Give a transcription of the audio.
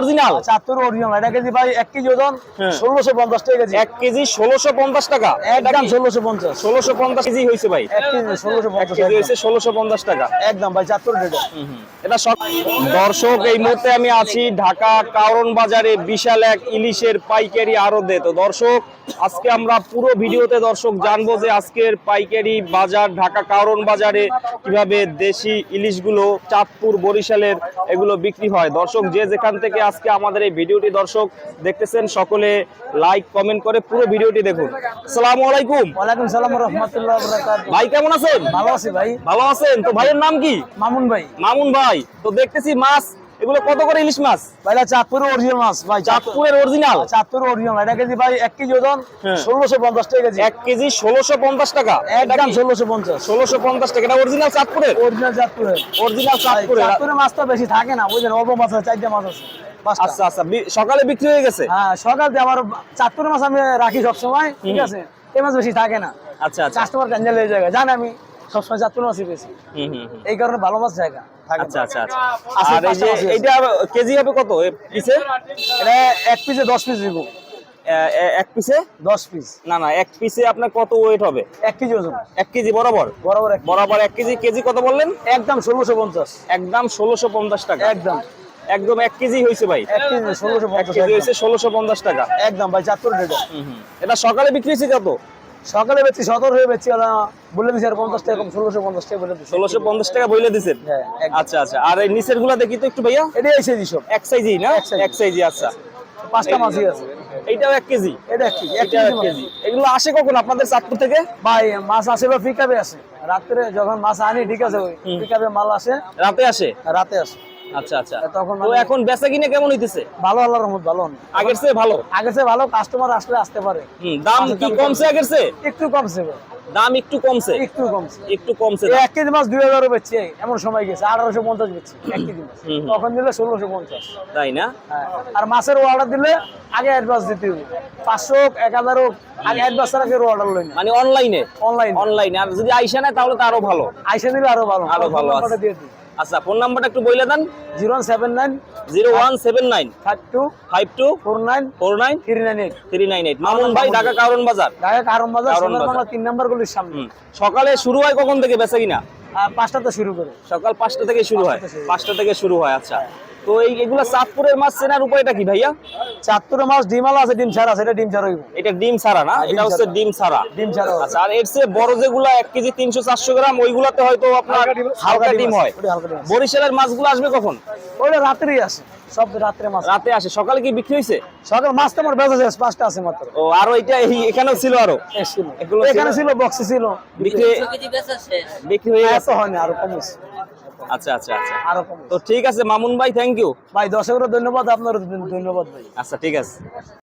Original Chandpur original এটা KG ভাই এক কেজি ওজন হ্যাঁ। ষোলোশো পঞ্চাশ টাকা কেজি। এক কেজি ষোলোশো পঞ্চাশ টাকা। একদম ষোলোশো পঞ্চাশ। ষোলোশো পঞ্চাশ কেজি হয়েছে ভাই। এক কেজি ষোলোশো এক পঞ্চাশ কেজি হয়েছে ষোলোশো পঞ্চাশ টাকা। একদম ভাই এটা সব দর্শক এই মুহূর্তে আমি আছি ঢাকা কারণ বাজারে বিশাল এক ইলিশের পাইকারি আড়তে। তো দর্শক আজকে আমরা পুরো ভিডিওতে দর্শক জানব যে আজকের পাইকারি বাজার ঢাকা কারণ বাজারে কীভাবে দেশি ইলিশগুলো চাঁদপুর বরিশালের এগুলো বিক্রি হয়। দর্শক যে যেখান থেকে আজকে আমাদের এই ভিডিওটি দর্শক দেখতেছেন সকলে লাইক কমেন্ট করে পুরো ভিডিওটি দেখুন। আসসালামু আলাইকুম। ওয়ালাইকুম সালাম রহমতুল্লাহ বারাকাতুহু। ভাই কেমন আছেন? ভালো আছি ভাই। ভালো আছেন? তো ভাইয়ের নাম কি? মামুন ভাই। মামুন ভাই। তো দেখতেছি মাছ এগুলো কত করে ইলিশ মাছ? ভাই এটা চাঁদপুর অরিজিনাল মাছ ভাই চাঁদপুরের অরিজিনাল চাঁদপুর অরিজিনাল এটা কেজি ভাই এক কেজি ওজন হ্যাঁ। ষোলোশো পঞ্চাশ টাকা কেজি। এক কেজি ষোলোশো পঞ্চাশ টাকা। একদম ষোলোশো পঞ্চাশ। ষোলোশো পঞ্চাশ টাকা। এটা অরিজিনাল চাঁদপুরের? অরিজিনাল চাঁদপুরের। অরিজিনাল চাঁদপুরের। চাঁদপুরের মাছ তো বেশি থাকে না বুঝলেন? অল্প মাছ আছে চারটে মাছ আছে। আচ্ছা আচ্ছা। সকালে বিক্রি হয়ে গেছে? হ্যাঁ সকাল আমার চাঁদপুরের মাছ আমি রাখি সবসময় ঠিক আছে? এই মাছ বেশি থাকে না। আচ্ছা আচ্ছা। কাস্টমার ক্যান্সেল হয়ে যায় জানি আমি। সবসময় চাঁদপুর মাছই হুম। এই কারণে ভালো মাছ জায়গা আচ্ছা আচ্ছা আচ্ছা। আর এই যে কেজি হবে কত? পিসে? এটা এক পিসে দশ পিস দিব। এক পিসে? দশ পিস। না না এক পিসে আপনার কত ওয়েট হবে? এক কেজি ওজন। এক কেজি বরাবর? বরাবর বরাবর এক কেজি। কেজি কত বললেন? একদম ষোলোশো পঞ্চাশ। একদম ষোলোশো পঞ্চাশ টাকা। একদম। একদম এক কেজি হয়েছে ভাই। এক কেজি ষোলোশো পঞ্চাশ কেজি হয়েছে ষোলোশো পঞ্চাশ টাকা। একদম ভাই এটা সকালে বিক্রি হয়েছে কত? সকালে বেচছি সতেরো হয়ে বেচছি ওরা বলে দিচ্ছি আর পঞ্চাশ টাকা কম ষোলোশো পঞ্চাশ টাকা বলে দিচ্ছি ষোলোশো পঞ্চাশ টাকা বইলে দিচ্ছেন হ্যাঁ আচ্ছা আচ্ছা। আর এই নিচেরগুলা দেখি তো একটু ভাইয়া? এটাই এসে দিস এক সাইজই না? এক। সাইজই আচ্ছা। পাঁচটা মাছই আছে। এইটাও এক কেজি? এটা এক কেজি এক এগুলো আসে কখন আপনাদের চাঁদপুর থেকে? ভাই মাছ আসে বা পিকাবে আসে। রাত্রে যখন মাছ আনি ঠিক আছে ওই মাল আসে। রাতে আসে? রাতে আসে। আচ্ছা আচ্ছা। তখন তো মানে- এখন বেচা কিনে কেমন হইতেছে? ভালো আল্লাহর রহমত ভালো। আগের চেয়ে ভালো? আগে সে ভালো কাস্টমার আসলে আসতে পারে। দাম কি কমছে আগের চেয়ে? একটু কমছে দাম একটু কমছে? একটু কমছে। একটু কমছে এক কেজি মাছ দুই হাজারও বেচছি এমন সময় গেছে আঠারোশো পঞ্চাশ বেচছি এক কেজি মাছ। তখন দিলে ষোলোশো পঞ্চাশ। তাই না? হ্যাঁ। আর মাছের অর্ডার দিলে আগে অ্যাডভান্স দিতে হবে। পাঁচশো এক হাজার হোক আগে অ্যাডভান্স ছাড়া কেউ অর্ডার লই মানে অনলাইনে অনলাইন অনলাইনে আর যদি আইসা নেয় তাহলে তো আরও ভালো। আইসা দিলে আরও ভালো। আরও ভালো আছে। আচ্ছা ফোন নাম্বারটা একটু বলে দেন। Zero seven nine zero one seven nine five two five two four nine four nine three nine eight. Three nine eight Mamun ভাই ঢাকা কারণ বাজার। ঢাকা কারণ বাজার তিন নাম্বার গুলির সামনে। সকালে শুরু হয় কখন থেকে বেচা কিনা? পাঁচটা পাঁচটাতে শুরু করে। সকাল পাঁচটা থেকে শুরু হয়। পাঁচটা থেকে শুরু হয় আচ্ছা। তো এই এগুলা চাঁদপুরের মাছ চেনার উপায়টা কি ভাইয়া? চাঁদপুরে মাছ ডিম আলা আছে ডিম ছাড়া আছে ডিম ছাড়া হইব। এটা ডিম ছাড়া না? হ্যাঁ, এটা হচ্ছে ডিম ছাড়া। ডিম ছাড়া আচ্ছা আর এর চেয়ে বড় যেগুলা এক কেজি তিনশো চারশো গ্রাম ওইগুলাতে হয়তো আপনার হালকা ডিম হয়। বরিশালের মাছগুলো আসবে কখন? ওইটা রাত্রেই আসে সব রাত্রে মাছ। রাতে আসে। সকালে কি বিক্রি হয়েছে? সকাল মাছ তো আমার বেজা শেষ পাঁচটা আছে মাত্র। ও আরও এটা এই- এখানেও ছিল আরও? এগুলো এখানে ছিল? বক্সে ছিল। বিক্রি বিক্রি হয়ে আরও কমেছে আচ্ছা আচ্ছা আচ্ছা। আরও তো ঠিক আছে মামুন ভাই থ্যাংক ইউ ভাই দর্শকরা ধন্যবাদ আপনারও ধন্যবাদ ভাই। আচ্ছা ঠিক আছে।